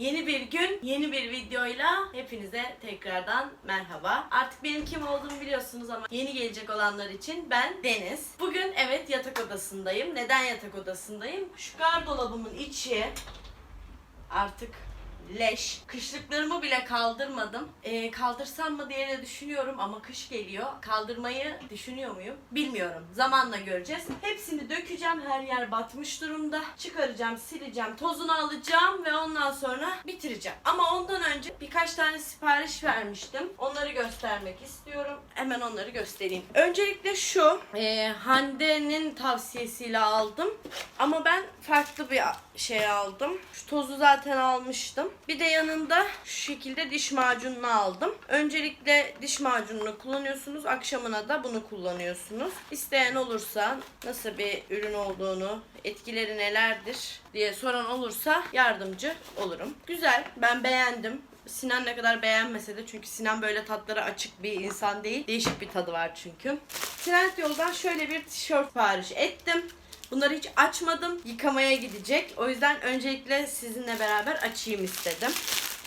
Yeni bir gün, yeni bir videoyla hepinize tekrardan merhaba. Artık benim kim olduğumu biliyorsunuz ama yeni gelecek olanlar için ben Deniz. Bugün evet yatak odasındayım. Neden yatak odasındayım? Şu gardolabımın içi artık leş. Kışlıklarımı bile kaldırmadım. Ee, kaldırsam mı diye de düşünüyorum ama kış geliyor. Kaldırmayı düşünüyor muyum? Bilmiyorum. Zamanla göreceğiz. Hepsini dökeceğim. Her yer batmış durumda. Çıkaracağım, sileceğim, tozunu alacağım ve ondan sonra bitireceğim. Ama ondan önce birkaç tane sipariş vermiştim. Onları göstermek istiyorum. Hemen onları göstereyim. Öncelikle şu. e, Hande'nin tavsiyesiyle aldım. Ama ben farklı bir şey aldım. Şu tozu zaten almıştım. Bir de yanında şu şekilde diş macununu aldım. Öncelikle diş macununu kullanıyorsunuz. Akşamına da bunu kullanıyorsunuz. İsteyen olursa nasıl bir ürün olduğunu, etkileri nelerdir diye soran olursa yardımcı olurum. Güzel. Ben beğendim. Sinan ne kadar beğenmese de çünkü Sinan böyle tatlara açık bir insan değil. Değişik bir tadı var çünkü. Trend yoldan şöyle bir tişört sipariş ettim. Bunları hiç açmadım. Yıkamaya gidecek. O yüzden öncelikle sizinle beraber açayım istedim.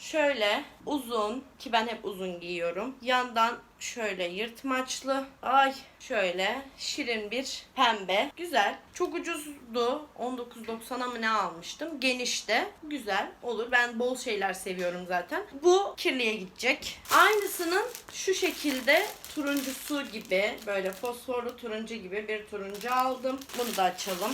Şöyle uzun ki ben hep uzun giyiyorum. Yandan şöyle yırtmaçlı. Ay şöyle şirin bir pembe. Güzel. Çok ucuzdu. 19.90'a mı ne almıştım? Genişte. Güzel. Olur. Ben bol şeyler seviyorum zaten. Bu kirliye gidecek. Aynısının şu şekilde turuncusu gibi böyle fosforlu turuncu gibi bir turuncu aldım. Bunu da açalım.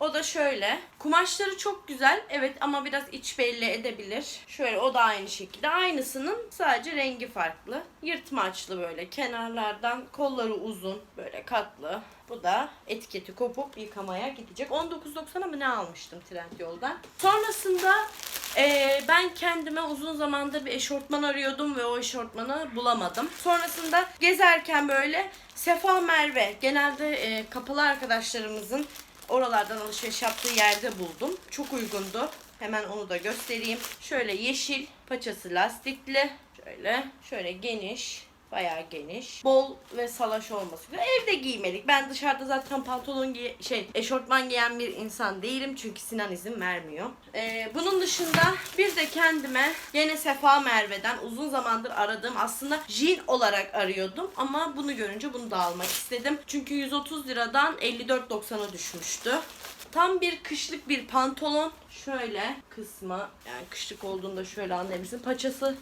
O da şöyle. Kumaşları çok güzel. Evet ama biraz iç belli edebilir. Şöyle o da aynı şekilde. Aynısının sadece rengi farklı. Yırtmaçlı böyle. Kenarlardan kolları uzun. Böyle katlı. Bu da etiketi kopup yıkamaya gidecek. 19.90'a mı ne almıştım Trendyol'dan. Sonrasında ee, ben kendime uzun zamandır bir eşortman arıyordum ve o eşortmanı bulamadım. Sonrasında gezerken böyle Sefa Merve genelde e, kapalı arkadaşlarımızın oralardan alışveriş yaptığı yerde buldum. Çok uygundu. Hemen onu da göstereyim. Şöyle yeşil, paçası lastikli. Şöyle, şöyle geniş. Bayağı geniş. Bol ve salaş olması güzel. Evde giymelik. Ben dışarıda zaten pantolon giy şey eşortman giyen bir insan değilim. Çünkü Sinan izin vermiyor. Ee, bunun dışında bir de kendime yine Sefa Merve'den uzun zamandır aradığım aslında jean olarak arıyordum. Ama bunu görünce bunu da almak istedim. Çünkü 130 liradan 54.90'a düşmüştü. Tam bir kışlık bir pantolon. Şöyle kısmı yani kışlık olduğunda şöyle anlayabilirsin. Paçası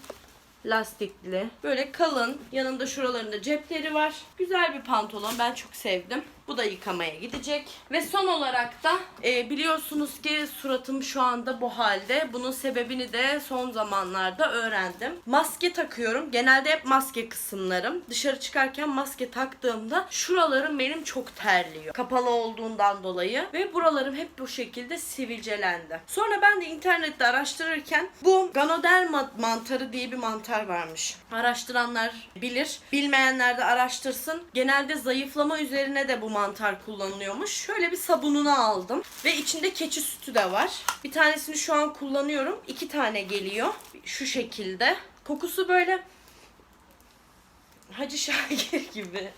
lastikli. Böyle kalın. Yanında şuralarında cepleri var. Güzel bir pantolon. Ben çok sevdim. Bu da yıkamaya gidecek. Ve son olarak da e, biliyorsunuz ki suratım şu anda bu halde. Bunun sebebini de son zamanlarda öğrendim. Maske takıyorum. Genelde hep maske kısımlarım. Dışarı çıkarken maske taktığımda şuralarım benim çok terliyor. Kapalı olduğundan dolayı. Ve buralarım hep bu şekilde sivilcelendi. Sonra ben de internette araştırırken bu Ganoderma mantarı diye bir mantar varmış. Araştıranlar bilir. Bilmeyenler de araştırsın. Genelde zayıflama üzerine de bu mantar kullanılıyormuş. Şöyle bir sabununu aldım. Ve içinde keçi sütü de var. Bir tanesini şu an kullanıyorum. İki tane geliyor. Şu şekilde. Kokusu böyle Hacı Şakir gibi.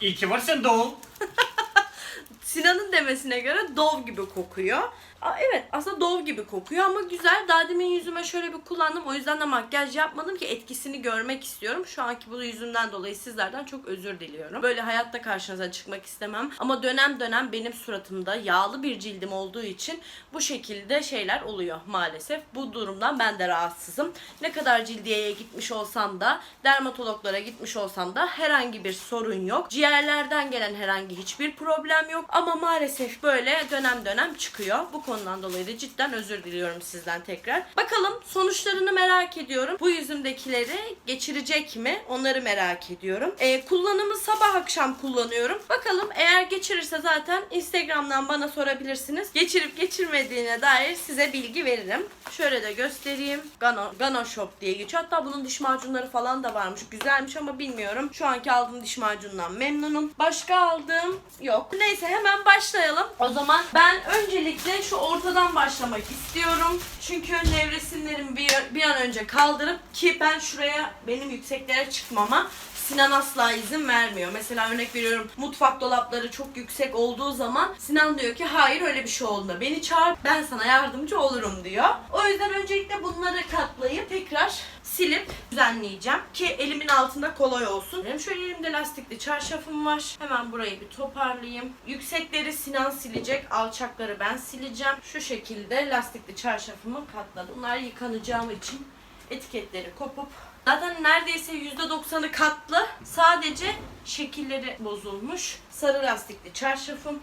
İyi ki varsın Doğu. Sinan'ın demesine göre dov gibi kokuyor. Aa, evet aslında dov gibi kokuyor ama güzel. Daha demin yüzüme şöyle bir kullandım. O yüzden de makyaj yapmadım ki etkisini görmek istiyorum. Şu anki bu yüzümden dolayı sizlerden çok özür diliyorum. Böyle hayatta karşınıza çıkmak istemem. Ama dönem dönem benim suratımda yağlı bir cildim olduğu için bu şekilde şeyler oluyor maalesef. Bu durumdan ben de rahatsızım. Ne kadar cildiyeye gitmiş olsam da dermatologlara gitmiş olsam da herhangi bir sorun yok. Ciğerlerden gelen herhangi hiçbir problem yok. Ama maalesef böyle dönem dönem çıkıyor. Bu konudan dolayı da cidden özür diliyorum sizden tekrar. Bakalım sonuçlarını merak ediyorum. Bu yüzümdekileri geçirecek mi? Onları merak ediyorum. Ee, kullanımı sabah akşam kullanıyorum. Bakalım eğer geçirirse zaten Instagram'dan bana sorabilirsiniz. Geçirip geçirmediğine dair size bilgi veririm. Şöyle de göstereyim. Gano, Gano Shop diye geçiyor. Hatta bunun diş macunları falan da varmış. Güzelmiş ama bilmiyorum. Şu anki aldığım diş macunundan memnunum. Başka aldığım yok. Neyse hemen başlayalım. O zaman ben öncelikle şu ortadan başlamak istiyorum. Çünkü nevresimlerimi bir, bir an önce kaldırıp ki ben şuraya benim yükseklere çıkmama Sinan asla izin vermiyor. Mesela örnek veriyorum mutfak dolapları çok yüksek olduğu zaman Sinan diyor ki hayır öyle bir şey olma. Beni çağır ben sana yardımcı olurum diyor. O yüzden öncelikle bunları katlayıp tekrar silip düzenleyeceğim ki elimin altında kolay olsun. Benim şöyle elimde lastikli çarşafım var. Hemen burayı bir toparlayayım. Yüksekleri Sinan silecek, alçakları ben sileceğim. Şu şekilde lastikli çarşafımı katladım. Bunlar yıkanacağım için etiketleri kopup Zaten neredeyse %90'ı katlı. Sadece şekilleri bozulmuş. Sarı lastikli çarşafım.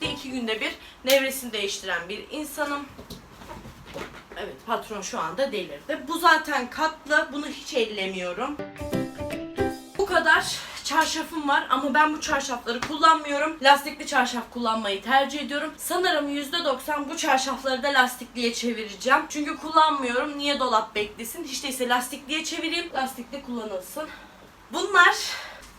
İki günde bir nevresini değiştiren bir insanım. Evet patron şu anda delirdi. Bu zaten katlı. Bunu hiç ellemiyorum. Bu kadar çarşafım var ama ben bu çarşafları kullanmıyorum. Lastikli çarşaf kullanmayı tercih ediyorum. Sanırım %90 bu çarşafları da lastikliye çevireceğim. Çünkü kullanmıyorum. Niye dolap beklesin? Hiç değilse lastikliye çevireyim. Lastikli kullanılsın. Bunlar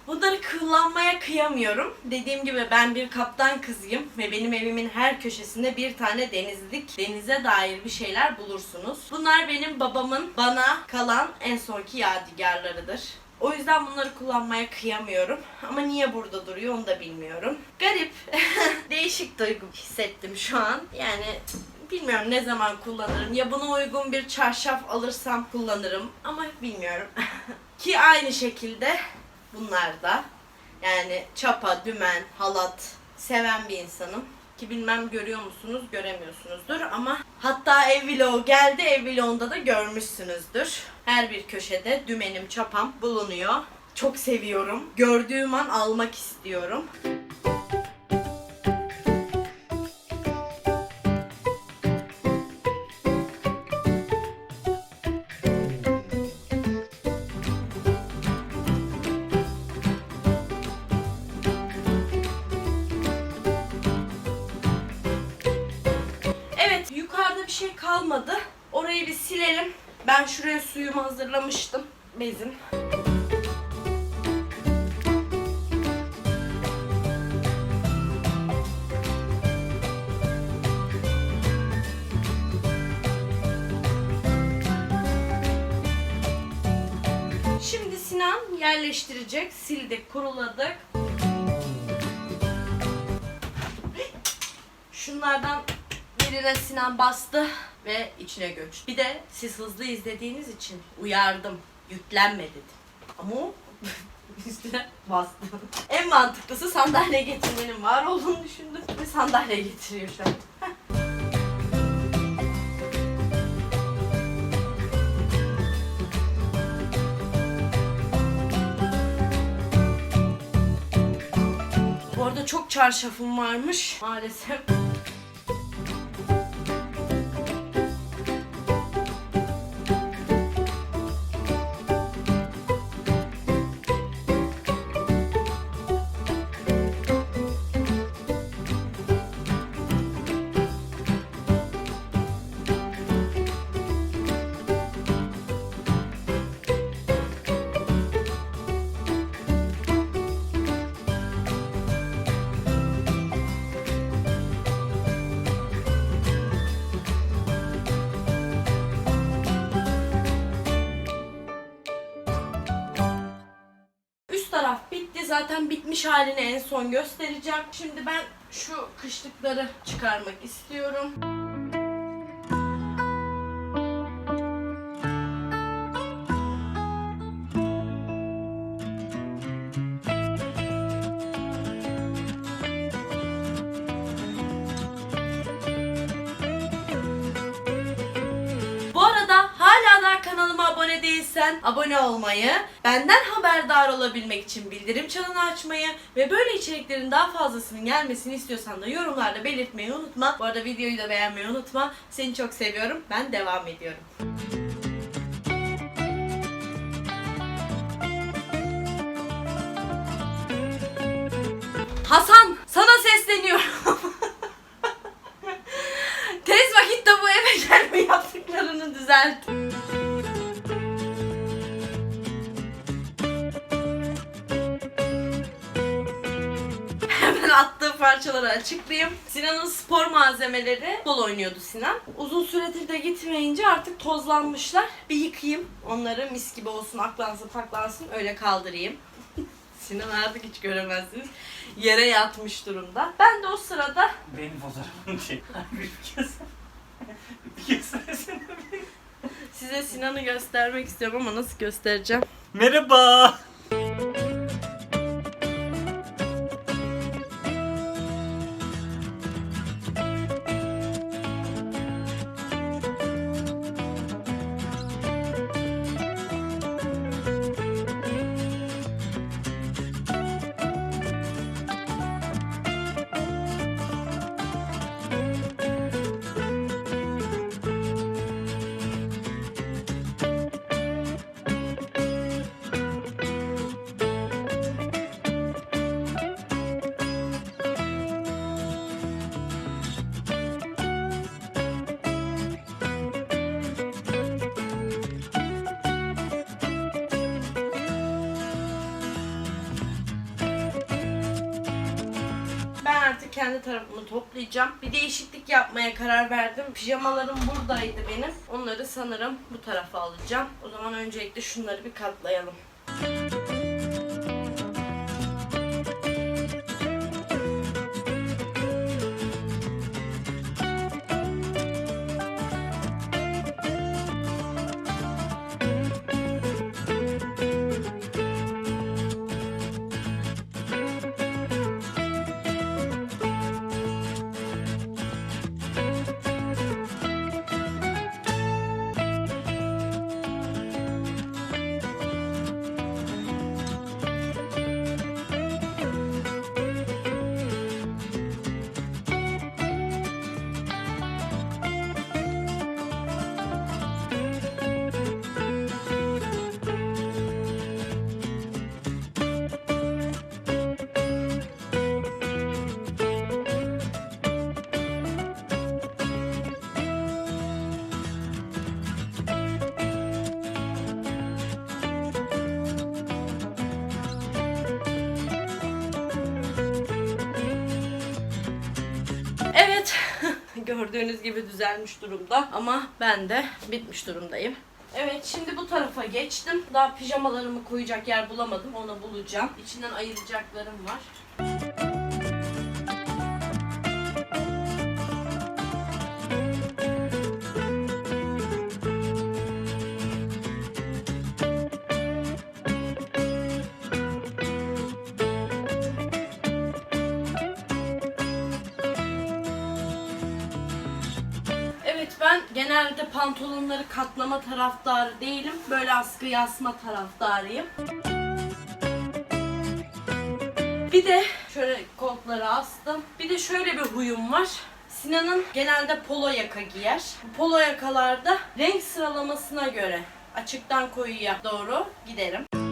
Bunları kullanmaya kıyamıyorum. Dediğim gibi ben bir kaptan kızıyım ve benim evimin her köşesinde bir tane denizlik, denize dair bir şeyler bulursunuz. Bunlar benim babamın bana kalan en sonki yadigarlarıdır. O yüzden bunları kullanmaya kıyamıyorum. Ama niye burada duruyor onu da bilmiyorum. Garip. Değişik duygu hissettim şu an. Yani bilmiyorum ne zaman kullanırım. Ya buna uygun bir çarşaf alırsam kullanırım. Ama bilmiyorum. Ki aynı şekilde bunlar da. Yani çapa, dümen, halat seven bir insanım. Ki bilmem görüyor musunuz, göremiyorsunuzdur ama hatta ev vlogu geldi, ev vlogunda da görmüşsünüzdür. Her bir köşede dümenim, çapam bulunuyor. Çok seviyorum. Gördüğüm an almak istiyorum. Evet, yukarıda bir şey kalmadı. Orayı bir silelim. Ben şuraya suyumu hazırlamıştım. Bezim. Şimdi Sinan yerleştirecek. Sildik, kuruladık. Şunlardan birine Sinan bastı ve içine göç. Bir de siz hızlı izlediğiniz için uyardım. Yüklenme dedim. Ama üstüne bastı. en mantıklısı sandalye getirmenin var olduğunu düşündüm ve sandalye getiriyor şu an. Bu arada çok çarşafım varmış maalesef. Zaten bitmiş halini en son göstereceğim. Şimdi ben şu kışlıkları çıkarmak istiyorum. Değilsen abone olmayı, benden haberdar olabilmek için bildirim çanını açmayı ve böyle içeriklerin daha fazlasının gelmesini istiyorsan da yorumlarda belirtmeyi unutma. Bu arada videoyu da beğenmeyi unutma. Seni çok seviyorum. Ben devam ediyorum. Parçaları açıklayayım. Sinan'ın spor malzemeleri dol oynuyordu Sinan. Uzun süredir de gitmeyince artık tozlanmışlar. Bir yıkayayım. Onları mis gibi olsun, aklansın, paklansın. Öyle kaldırayım. Sinan artık hiç göremezsiniz. Yere yatmış durumda. Ben de o sırada Benim fotoğrafımı çek. bir kez. bir kez size Sinan'ı göstermek istiyorum ama nasıl göstereceğim? Merhaba. Kendi tarafımı toplayacağım. Bir değişiklik yapmaya karar verdim. Pijamalarım buradaydı benim. Onları sanırım bu tarafa alacağım. O zaman öncelikle şunları bir katlayalım. Gördüğünüz gibi düzelmiş durumda ama ben de bitmiş durumdayım. Evet şimdi bu tarafa geçtim. Daha pijamalarımı koyacak yer bulamadım. Onu bulacağım. İçinden ayıracaklarım var. Pantolonları katlama taraftarı değilim. Böyle askı asma taraftarıyım. Bir de şöyle koltukları astım. Bir de şöyle bir huyum var. Sinan'ın genelde polo yaka giyer. Polo yakalarda renk sıralamasına göre açıktan koyuya doğru giderim.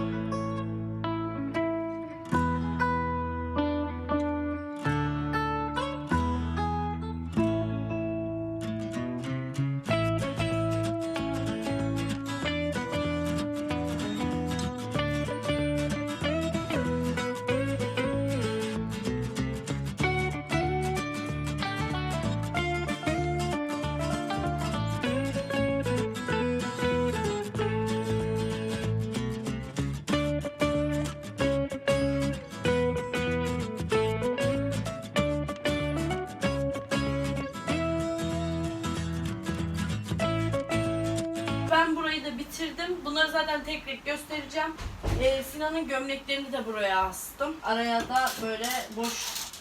Ben burayı da bitirdim. Bunları zaten tek tek göstereceğim. Ee, Sinan'ın gömleklerini de buraya astım. Araya da böyle boş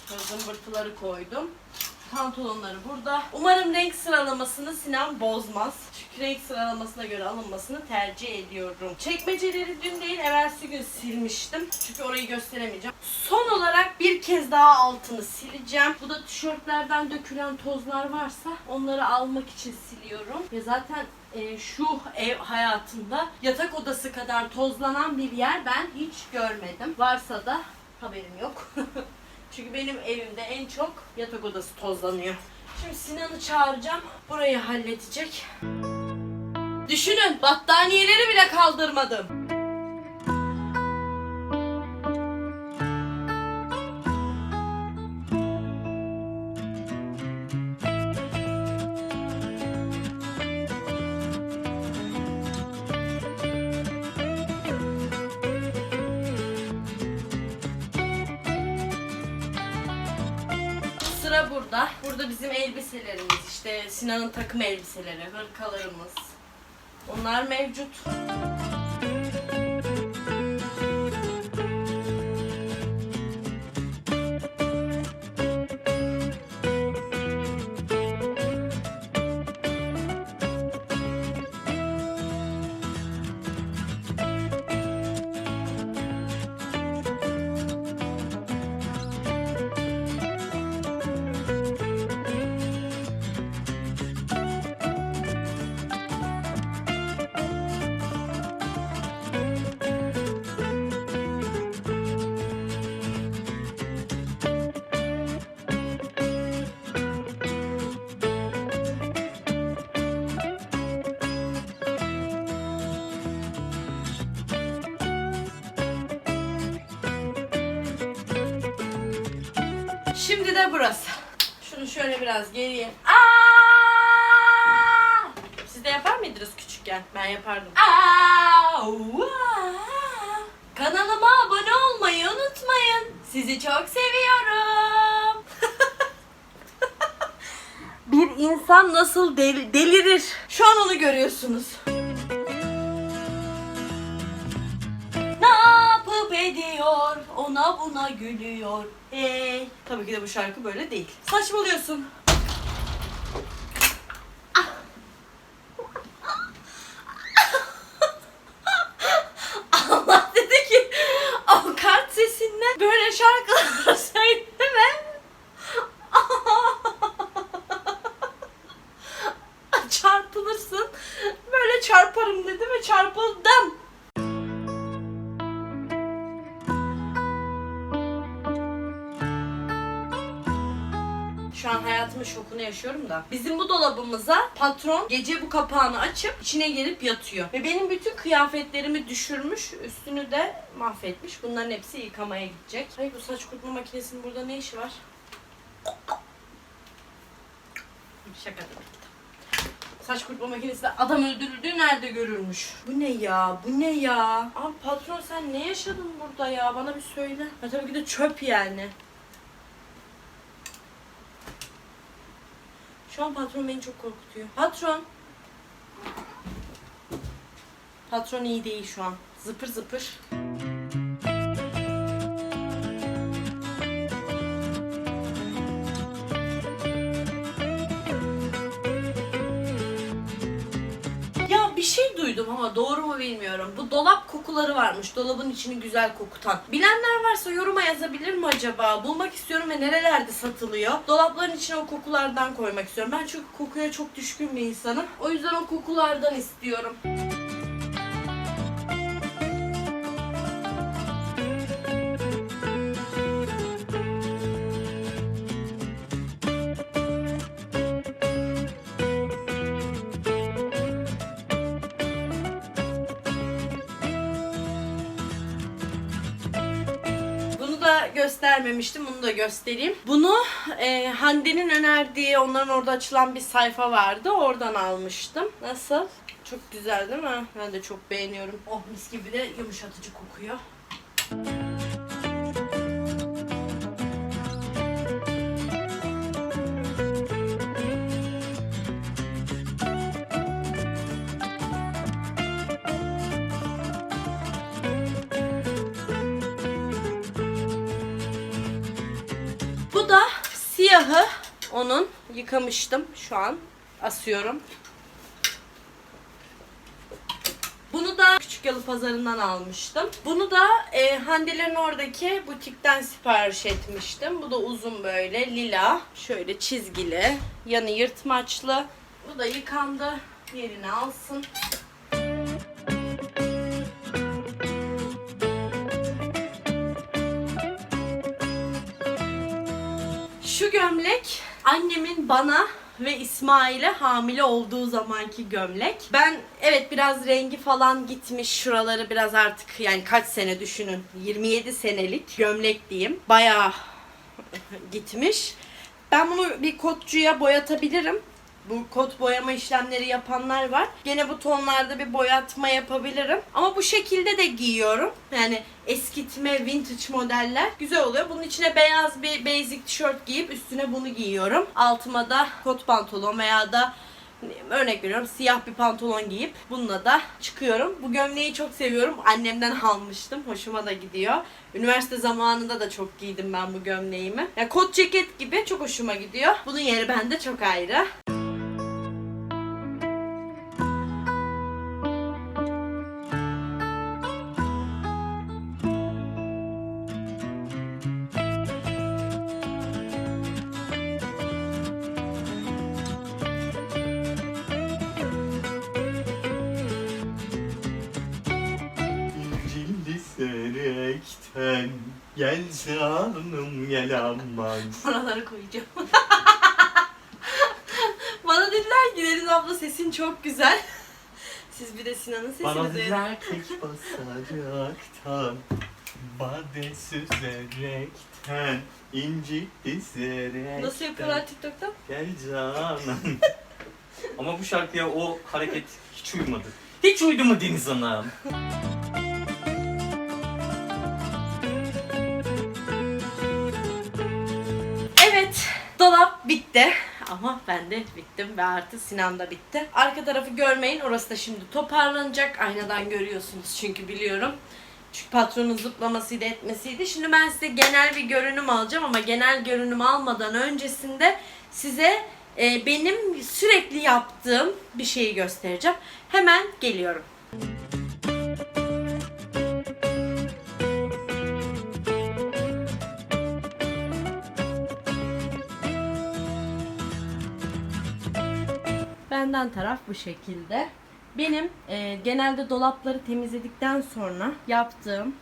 zımbırtıları koydum. Pantolonları burada. Umarım renk sıralamasını Sinan bozmaz. Çünkü renk sıralamasına göre alınmasını tercih ediyorum. Çekmeceleri dün değil evvelsi gün silmiştim. Çünkü orayı gösteremeyeceğim. Son olarak bir kez daha altını sileceğim. Bu da tişörtlerden dökülen tozlar varsa onları almak için siliyorum. Ve zaten e, şu ev hayatında yatak odası kadar tozlanan bir yer ben hiç görmedim. Varsa da haberim yok. Çünkü benim evimde en çok yatak odası tozlanıyor. Şimdi Sinan'ı çağıracağım. Burayı halledecek. Düşünün battaniyeleri bile kaldırmadım. Burada. Bizim elbiselerimiz işte Sinan'ın takım elbiseleri, hırkalarımız. Onlar mevcut. Şimdi de burası. Şunu şöyle biraz geriye. Aa! Siz de yapar mıydınız küçükken? Ben yapardım. Aa! Kanalıma abone olmayı unutmayın. Sizi çok seviyorum. Bir insan nasıl del- delirir? Şu an onu görüyorsunuz. Ona buna gülüyor. Hey. Tabii ki de bu şarkı böyle değil. Saçmalıyorsun. Ah. Allah dedi ki kart sesinden böyle şarkılar söyleme. Çarpılırsın. Böyle çarparım dedi ve çarpıldım. Şu an hayatımın şokunu yaşıyorum da. Bizim bu dolabımıza patron gece bu kapağını açıp içine gelip yatıyor. Ve benim bütün kıyafetlerimi düşürmüş, üstünü de mahvetmiş. Bunların hepsi yıkamaya gidecek. Ay bu saç kurutma makinesinin burada ne işi var? Şaka tabii. Saç kurutma makinesi de adam öldürüldüğü nerede görülmüş? Bu ne ya? Bu ne ya? Abi patron sen ne yaşadın burada ya? Bana bir söyle. Ha tabii ki de çöp yani. Şu an patron beni çok korkutuyor. Patron. Patron iyi değil şu an. Zıpır zıpır. Bir şey duydum ama doğru mu bilmiyorum. Bu dolap kokuları varmış. Dolabın içini güzel kokutan. Bilenler varsa yoruma yazabilir mi acaba? Bulmak istiyorum ve nerelerde satılıyor? Dolapların içine o kokulardan koymak istiyorum. Ben çünkü kokuya çok düşkün bir insanım. O yüzden o kokulardan istiyorum. Da göstermemiştim. Bunu da göstereyim. Bunu e, Hande'nin önerdiği, onların orada açılan bir sayfa vardı. Oradan almıştım. Nasıl? Çok güzel değil mi? Ben de çok beğeniyorum. Oh mis gibi de yumuşatıcı kokuyor. Siyahı. Onun yıkamıştım. Şu an asıyorum. Bunu da Küçük Yalı Pazarı'ndan almıştım. Bunu da e, Hande'lerin oradaki butikten sipariş etmiştim. Bu da uzun böyle lila. Şöyle çizgili. Yanı yırtmaçlı. Bu da yıkandı. Yerini alsın. Gömlek annemin bana ve İsmail'e hamile olduğu zamanki gömlek. Ben evet biraz rengi falan gitmiş. Şuraları biraz artık yani kaç sene düşünün. 27 senelik gömlek diyeyim. Bayağı gitmiş. Ben bunu bir kotçuya boyatabilirim. Bu kot boyama işlemleri yapanlar var. Gene bu tonlarda bir boyatma yapabilirim. Ama bu şekilde de giyiyorum. Yani eskitme, vintage modeller güzel oluyor. Bunun içine beyaz bir basic tişört giyip üstüne bunu giyiyorum. Altıma da kot pantolon veya da örnek veriyorum siyah bir pantolon giyip bununla da çıkıyorum. Bu gömleği çok seviyorum. Annemden almıştım. Hoşuma da gidiyor. Üniversite zamanında da çok giydim ben bu gömleğimi. Ya kot ceket gibi çok hoşuma gidiyor. Bunun yeri bende çok ayrı. Gel canım gel aman Buraları koyacağım. Bana dediler ki Deniz abla sesin çok güzel. Siz bir de Sinan'ın sesini Bana duyun. diler tek basaraktan Bade süzerekten İnci dizerekten Nasıl yapıyorlar TikTok'ta? Gel canım Ama bu şarkıya o hareket hiç uymadı Hiç uydu mu Deniz Hanım? Bitti. Ama ben de bittim ve artı Sinan da bitti. Arka tarafı görmeyin. Orası da şimdi toparlanacak. Aynadan görüyorsunuz çünkü biliyorum. Çünkü patronun zıplamasıydı etmesiydi. Şimdi ben size genel bir görünüm alacağım ama genel görünüm almadan öncesinde size e, benim sürekli yaptığım bir şeyi göstereceğim. Hemen geliyorum. Benden taraf bu şekilde. Benim e, genelde dolapları temizledikten sonra yaptığım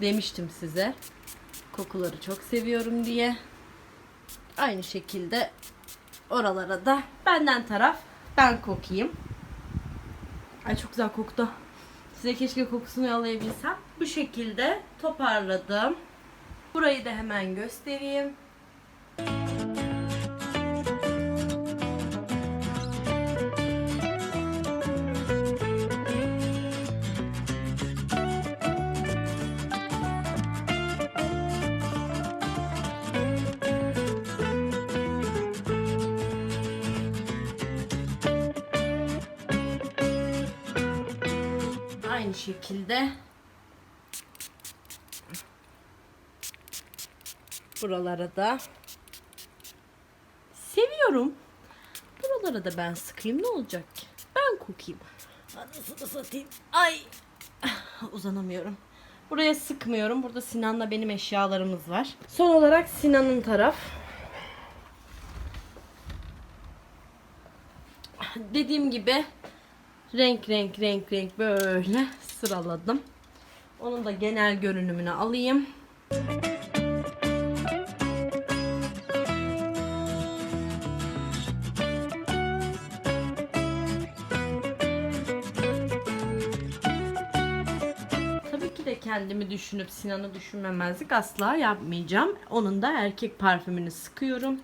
demiştim size kokuları çok seviyorum diye. Aynı şekilde oralara da benden taraf ben kokayım. Ay çok güzel koktu. Size keşke kokusunu yalayabilsem. Bu şekilde toparladım. Burayı da hemen göstereyim. Şekilde buralara da seviyorum. Buralara da ben sıkayım ne olacak ki? Ben kokayım. Anasını satayım. Ay uzanamıyorum. Buraya sıkmıyorum. Burada Sinan'la benim eşyalarımız var. Son olarak Sinan'ın taraf. Dediğim gibi renk renk renk renk böyle sıraladım. Onun da genel görünümünü alayım. Tabii ki de kendimi düşünüp Sinan'ı düşünmemezlik asla yapmayacağım. Onun da erkek parfümünü sıkıyorum.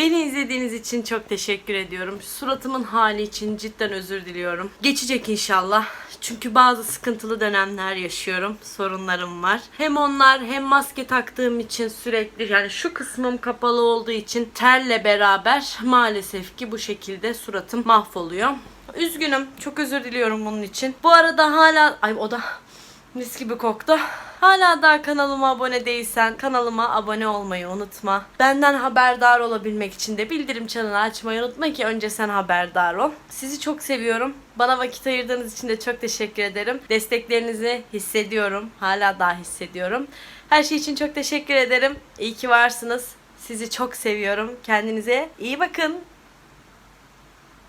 Beni izlediğiniz için çok teşekkür ediyorum. Suratımın hali için cidden özür diliyorum. Geçecek inşallah. Çünkü bazı sıkıntılı dönemler yaşıyorum. Sorunlarım var. Hem onlar hem maske taktığım için sürekli yani şu kısmım kapalı olduğu için terle beraber maalesef ki bu şekilde suratım mahvoluyor. Üzgünüm. Çok özür diliyorum bunun için. Bu arada hala ay o da Mis gibi koktu. Hala daha kanalıma abone değilsen kanalıma abone olmayı unutma. Benden haberdar olabilmek için de bildirim çanını açmayı unutma ki önce sen haberdar ol. Sizi çok seviyorum. Bana vakit ayırdığınız için de çok teşekkür ederim. Desteklerinizi hissediyorum. Hala daha hissediyorum. Her şey için çok teşekkür ederim. İyi ki varsınız. Sizi çok seviyorum. Kendinize iyi bakın.